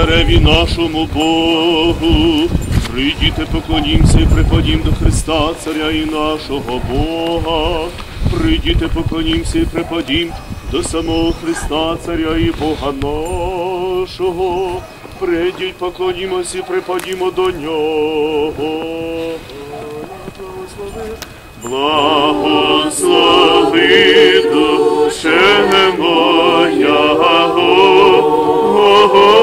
цареві нашому Богу. Прийдіте, поклонімся і припадім до Христа, царя і нашого Бога. Прийдіте, поклонімся і припадім до самого Христа, царя і Бога нашого. Прийдіть, поклонімося і припадімо до нього. Благослови душе моя, благословен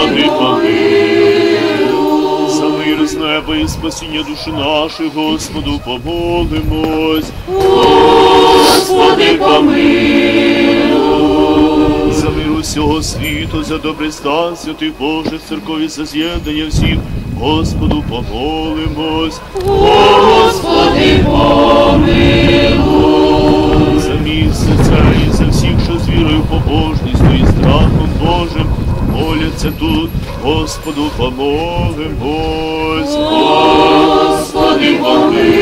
Господи помилуй. За мир з неба і спасіння душі нашої, Господу, помолимось. Господи, помилуй. За мир усього світу, за добрий стан святих Божих церкові, за з'єднання всіх, Господу, помолимось. Господи, помилуй. За місце це і за всіх, що з вірою, побожністю і страхом Божим моляться тут, Господу помолимось. Господи, помилуй.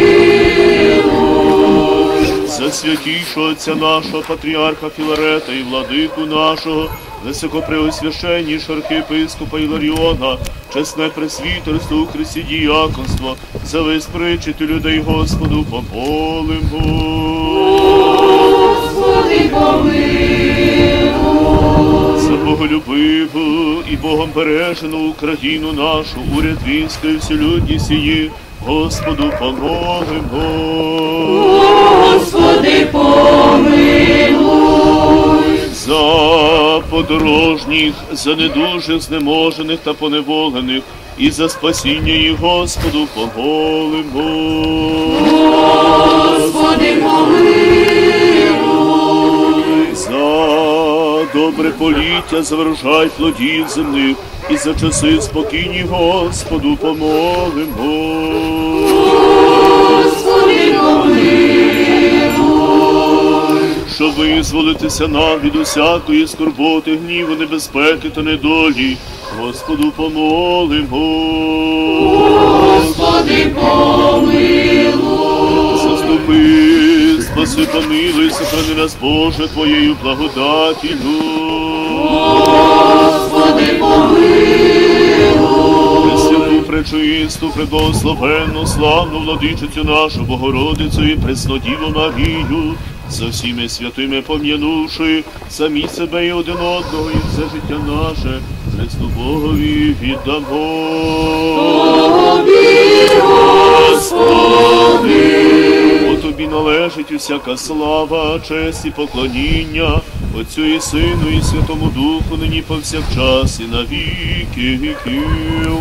За святішого отця нашого патріарха Філарета і владику нашого, високопреосвященнішого архієпископа Іларіона, чесне пресвітерство у Христі діяконство, за весь причити людей Господу помолимо. За боголюбиву і Богом бережену Україну нашу, уряд війська і всілюдність її, Господу помолимо. Господи, помилуй, За подорожніх, за недужих, знеможених та поневолених, і за спасіння їх, Господу помолимо. Господи, помилуй, добре поліття, за плодів земних, і за часи спокійні, Господу помолимо. Щоб визволитися нам від усякої скорботи, гніву, небезпеки та недолі, Господу помолимо. Господи, помилуй, спаси, помилуй, сохрани нас, Боже, Твоєю благодатію. Господи, помилуй, Пресвяту, пречисту, преблагословенну, славну владичицю нашу, Богородицю і Преснодіву Марію, за всіми святими пом'янувши самі себе і один одного, і все життя наше, Христу Богові віддамо. Бо тобі належить усяка слава, честь і поклоніння, Отцю і Сину, і Святому Духу, нині повсякчас, і на віки віків.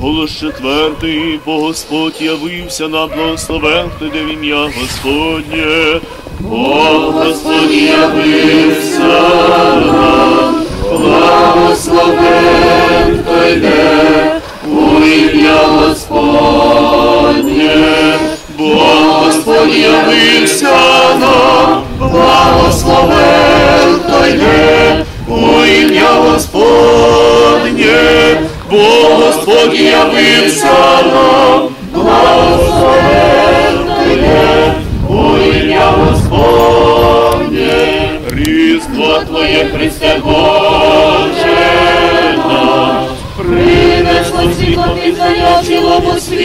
Голос четвертий, бо Господь явився нам благословен, хто йде в ім'я Господнє. Бо Господь явився нам, благословен, йде у ім'я Господнє. Бо Господь явився нам, благословен, хто йде у ім'я Господнє. Бо Господь явився нам, благословен, хто йде у ім'я Господнє. Різдво Твоє Христе Боже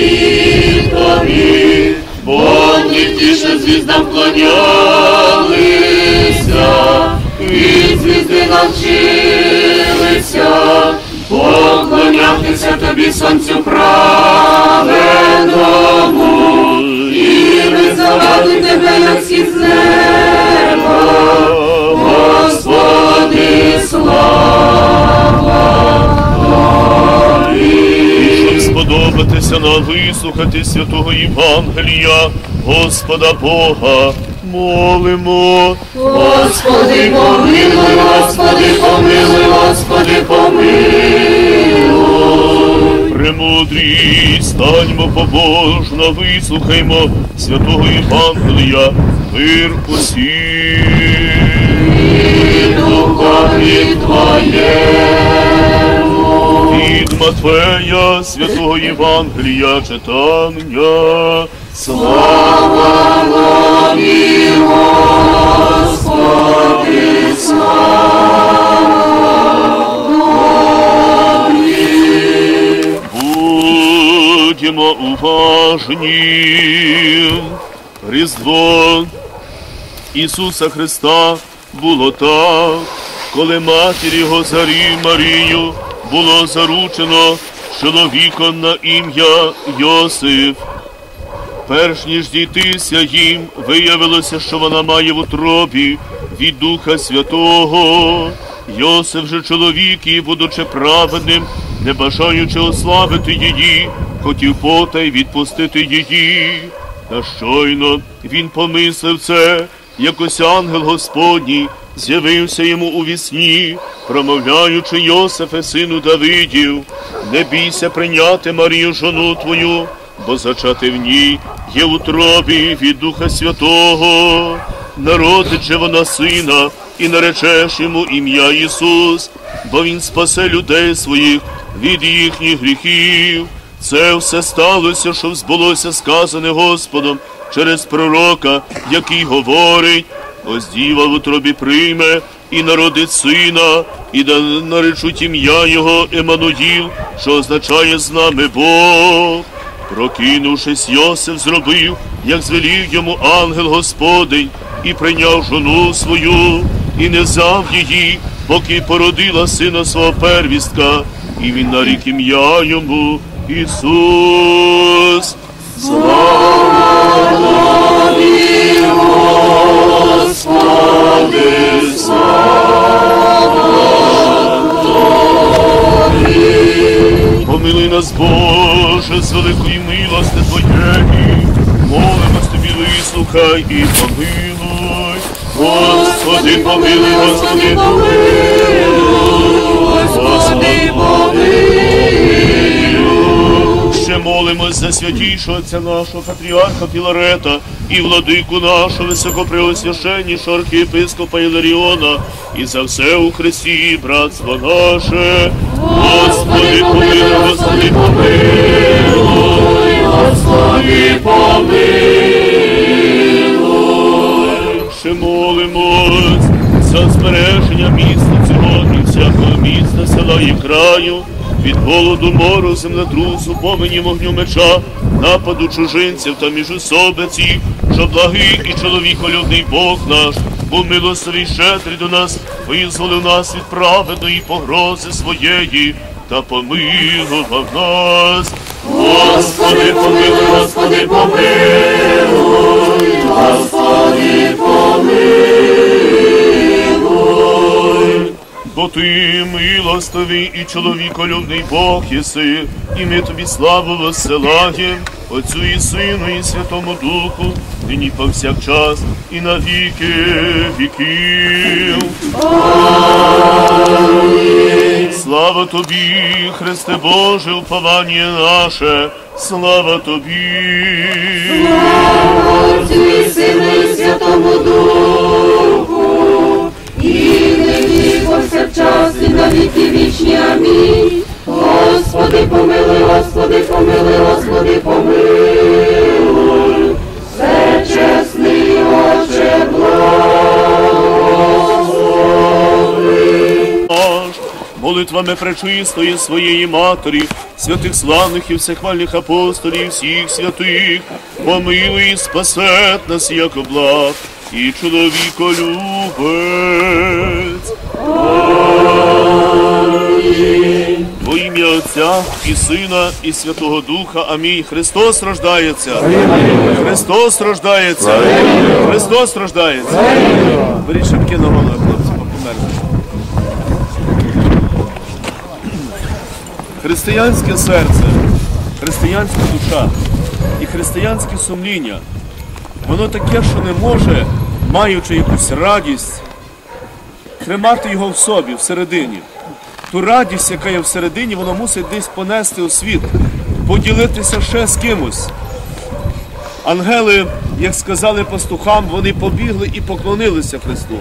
світові, бо тише звіздам вклонялися, від звізди навчилися, поклонятися тобі сонцю праведному, і визнавати тебе, як сі з неба, Господи, слава сподобатися нам вислухати святого Євангелія, Господа Бога, молимо. Господи, помилуй, Господи, помилуй, Господи, помилуй. Премудрі, станьмо побожно, вислухаймо святого Євангелія, мир усім. Духові Твоєму. Від Матфея, святого Євангелія читання. Слава Тобі, Господи, слава Тобі. Будьмо уважні. Різдво Ісуса Христа було так, коли матір його Зарі Марію було заручено чоловіком на ім'я Йосиф. Перш ніж дійтися їм, виявилося, що вона має в утробі від Духа Святого. Йосиф же чоловік, і, будучи праведним, не бажаючи ославити її, хотів потай відпустити її. Та щойно він помислив це, якось ангел Господній з'явився йому у вісні, промовляючи Йосифе, сину Давидів, не бійся прийняти Марію, жону твою, бо зачати в ній є в утробі від Духа Святого. Народить же вона сина, і наречеш йому ім'я Ісус, бо Він спасе людей своїх від їхніх гріхів. Це все сталося, щоб збулося сказане Господом через пророка, який говорить, ось діва в утробі прийме і народить сина, і да наречуть ім'я його Еммануїл, що означає з нами Бог. Прокинувшись, Йосиф зробив, як звелів йому ангел Господень, і прийняв жону свою, і не взяв її, поки породила сина свого первістка, і він нарік ім'я йому Ісус. Помилуй нас, Боже, з великої милости Твоєї, молимось тобі, вислухай і помилуй. Господи, помилуй, Господи, Господи, помилуй. Ще молимось за святішого отця нашого патріарха Філарета і владику нашого високопреосвященнішого архієпископа Іларіона, і за все у Христі, братство наше. Господи, помилуй, Господи, помилуй. Господи, помилуй. Ще молимось за збереження міста цього і всякого міста, села і краю, від голоду, мору, землетрусу, помені вогню меча, нападу чужинців та міжособиці, що благий і чоловіколюбний Бог наш, був милостивий щедрий до нас, визволив нас від праведної погрози своєї, та помилував нас. Господи, помилуй, Господи, помилуй, Господи, помилуй. Бо ти милостивий і чоловіколюбний Бог єси, і ми тобі славу воссилаєм, Отцю і Сину, і Святому Духу, нині повсякчас, і на віки віків. Слава тобі, Христе Боже, уповання наше, слава тобі. Отцю і Сину і Святому Духу, Господи, помилуй, Господи, помилуй, Господи, помилуй. Все чесний Отче, наш, молитвами пречистої своєї матері, святих славних і всехвальних апостолів, всіх святих, помилуй і спасет нас, як благ, і Во ім'я Отця і Сина, і Святого Духа. Амінь. Христос рождається. Христос рождається. Христос рождається. Беріть шибки на голову, хлопці, померли. Християнське серце, християнська душа і християнське сумління, воно таке, що не може, маючи якусь радість, тримати його в собі, всередині. Ту радість, яка є всередині, воно мусить десь понести у світ, поділитися ще з кимось. Ангели, як сказали пастухам, вони побігли і поклонилися Христу.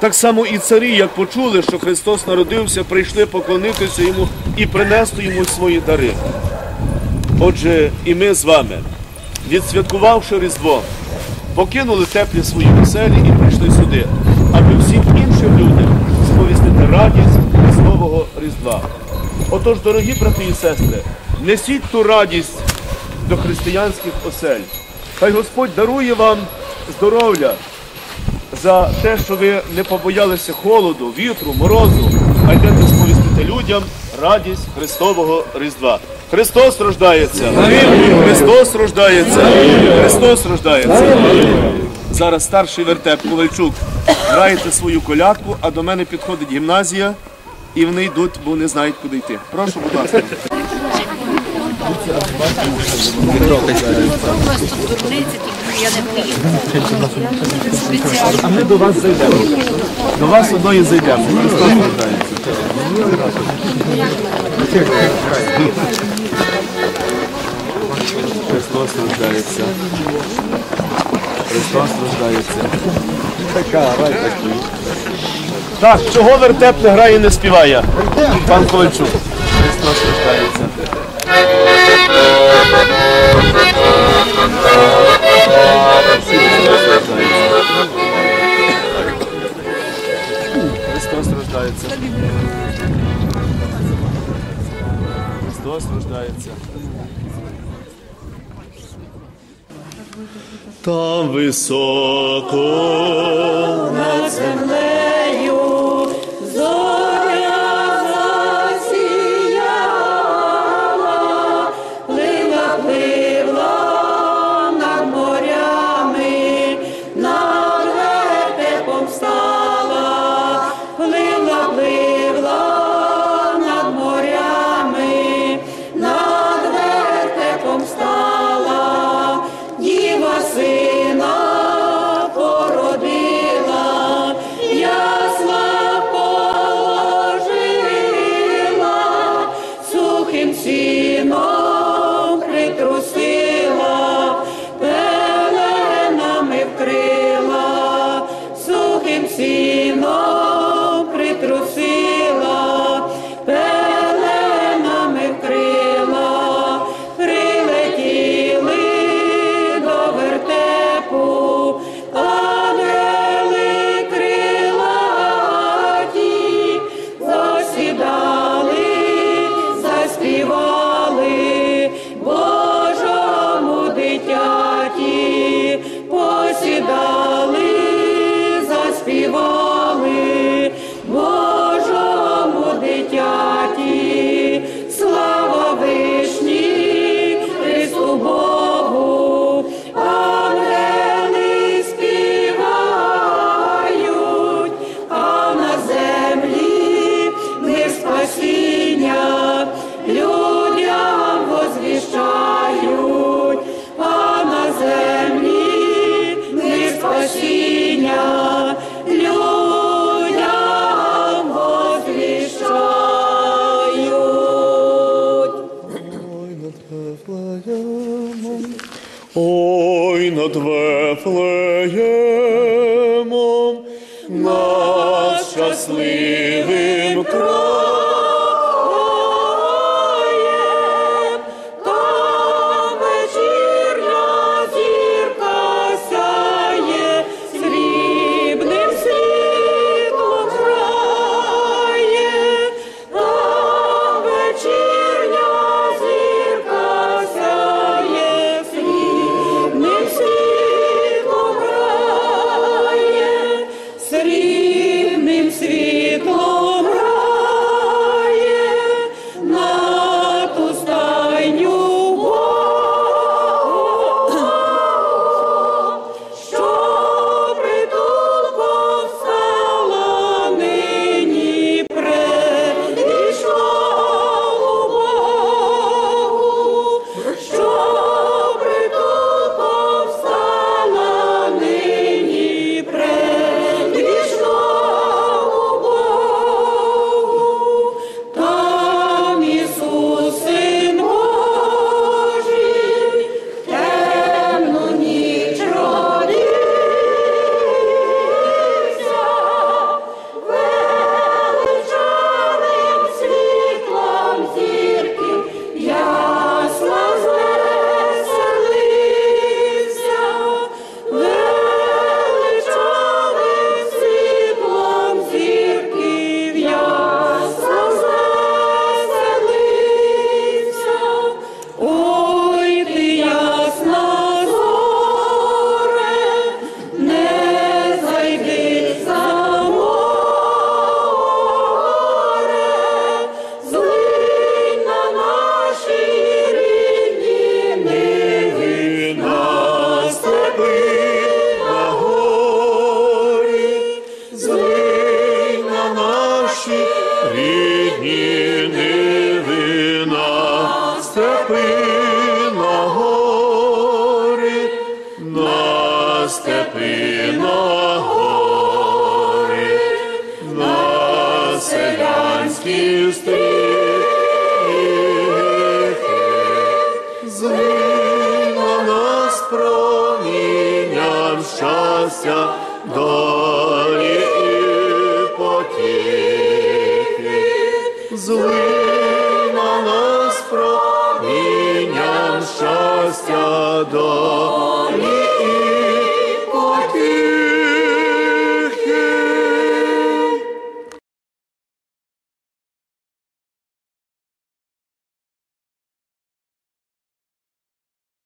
Так само і царі, як почули, що Христос народився, прийшли поклонитися Йому і принести йому свої дари. Отже, і ми з вами, відсвяткувавши Різдво, покинули теплі свої оселі і прийшли сюди, аби всім іншим людям сповістити радість Христового Різдва. Отож, дорогі брати і сестри, несіть ту радість до християнських осель. Хай Господь дарує вам здоров'я за те, що ви не побоялися холоду, вітру, морозу, а йдете сповістити людям радість Христового Різдва. Христос рождається! Христос рождається! Христос рождається! Зараз старший вертеп Ковальчук граєте свою колядку, а до мене підходить гімназія, і вони йдуть, бо не знають, куди йти. Прошу, будь ласка. Просто дурниці, тільки я не приїхала. А ми до вас зайдемо. До вас одної зайдемо. Христос рождається. Христос рождається. Христос рождається. Так, чого вертеп не грає і не співає? Пан Ковальчук. Христос рождається. Христос рождається. Христос рождається. Там високо. Над землею, всі нас промінням щастя долі і потіхи, злино щастя долі.